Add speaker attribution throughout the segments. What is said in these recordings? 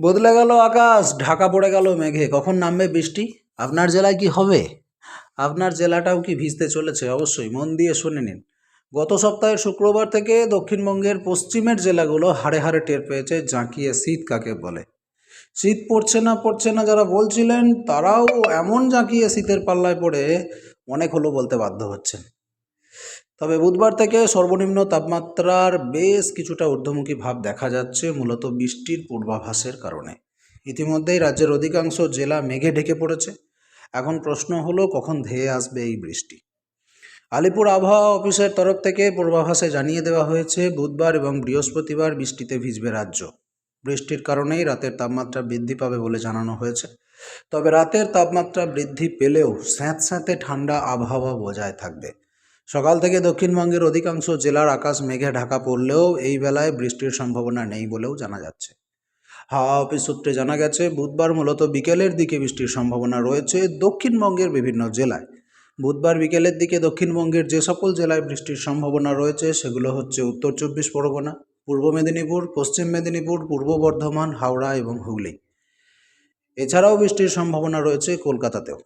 Speaker 1: বদলে গেল আকাশ, ঢাকা পড়ে গেল মেঘে। কখন নামবে বৃষ্টি? আপনার জেলায় কি হবে? আপনার জেলাটাও কি ভিজতে চলেছে? অবশ্যই, মন দিয়ে শুনে নিন। গত সপ্তাহের শুক্রবার থেকে দক্ষিণবঙ্গের পশ্চিমের জেলাগুলো হাড়ে হাড়ে টের পেয়েছে জাঁকিয়ে শীত কাকে বলে। শীত পড়ছে না পড়ছে না যারা বলছিলেন, তারাও এমন জাঁকিয়ে শীতের পাল্লায় পড়ে, অনেক হলো বলতে বাধ্য হচ্ছেন। তবে বুধবার থেকে সর্বনিম্ন তাপমাত্রার বেশ কিছুটা ঊর্ধ্বমুখী ভাব দেখা যাচ্ছে, মূলত বৃষ্টির পূর্বাভাসের কারণে। ইতিমধ্যেই রাজ্যের অধিকাংশ জেলা মেঘে ঢেকে পড়েছে। এখন প্রশ্ন হলো, কখন ধেয়ে আসবে এই বৃষ্টি? আলিপুর আবহাওয়া অফিসের তরফ থেকে পূর্বাভাসে জানিয়ে দেওয়া হয়েছে, বুধবার এবং বৃহস্পতিবার বৃষ্টিতে ভিজবে রাজ্য। বৃষ্টির কারণেই রাতের তাপমাত্রা বৃদ্ধি পাবে বলে জানানো হয়েছে। তবে রাতের তাপমাত্রা বৃদ্ধি পেলেও স্যাঁতস্যাঁতে ঠান্ডা আবহাওয়া বজায় থাকবে। সকাল থেকে দক্ষিণবঙ্গের অধিকাংশ জেলার আকাশ মেঘে ঢাকা পড়লেও এই বেলায় বৃষ্টির সম্ভাবনা নেই বলেও জানা যাচ্ছে। হাওয়া অফিস সূত্রে জানা গেছে, বুধবার মূলত বিকেলের দিকে বৃষ্টির সম্ভাবনা রয়েছে দক্ষিণবঙ্গের বিভিন্ন জেলায়। বুধবার বিকেলের দিকে দক্ষিণবঙ্গের যে সকল জেলায় বৃষ্টির সম্ভাবনা রয়েছে, সেগুলো হচ্ছে উত্তর চব্বিশ পরগনা, পূর্ব মেদিনীপুর, পশ্চিম মেদিনীপুর, পূর্ব বর্ধমান, হাওড়া এবং হুগলি। এছাড়াও বৃষ্টির সম্ভাবনা রয়েছে কলকাতাতেও।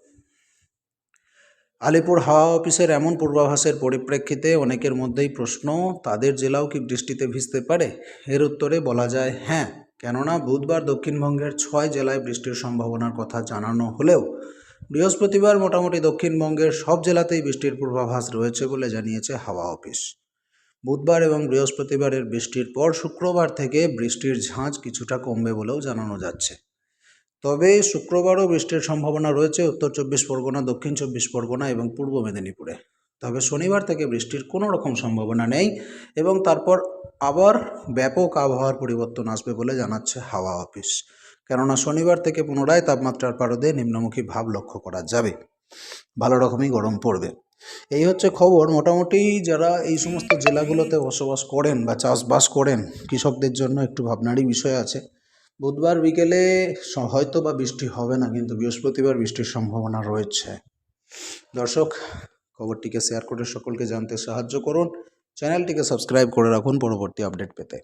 Speaker 1: আলিপুর হাওয়া অফিসের এমন পূর্বাভাসের পরিপ্রেক্ষিতে অনেকের মধ্যেই প্রশ্ন, তাদের জেলাও কি বৃষ্টিতে ভিজতে পারে? এর উত্তরে বলা যায় হ্যাঁ। কেননা, বুধবার দক্ষিণবঙ্গের ছয় জেলায় বৃষ্টির সম্ভাবনার কথা জানানো হলেও বৃহস্পতিবার মোটামুটি দক্ষিণবঙ্গের সব জেলাতেই বৃষ্টির পূর্বাভাস রয়েছে বলে জানিয়েছে হাওয়া অফিস। বুধবার এবং বৃহস্পতিবারের বৃষ্টির পর শুক্রবার থেকে বৃষ্টির ঝাঁজ কিছুটা কমবে বলেও জানানো যাচ্ছে। তবে শুক্রবারও বৃষ্টির সম্ভাবনা রয়েছে। উত্তর চব্বিশ পরগনা, দক্ষিণ চব্বিশ পরগনা এবং পূর্ব মেদিনীপুরে। তবে শনিবার থেকে বৃষ্টির কোনো রকম সম্ভাবনা নেই এবং তারপর আবার ব্যাপক আবহাওয়ার পরিবর্তন আসবে বলে জানাচ্ছে হাওয়া অফিস। কেননা শনিবার থেকে পুনরায় তাপমাত্রার পারদে নিম্নমুখী ভাব লক্ষ্য করা যাবে। ভালো রকমই গরম পড়বে। এই হচ্ছে খবর। মোটামুটি যারা এই সমস্ত জেলাগুলোতে বসবাস করেন বা চাষবাস করেন, কৃষকদের জন্য একটু ভাবনারই বিষয় আছে। বুধবার বিকেলে হয়তো বা বৃষ্টি হবে না, কিন্তু বৃহস্পতিবার বৃষ্টির সম্ভাবনা রয়েছে। দর্শক, খবরটিকে শেয়ার করে সকলকে জানতে সাহায্য করুন। চ্যানেলটিকে সাবস্ক্রাইব করে রাখুন পরবর্তী আপডেট পেতে।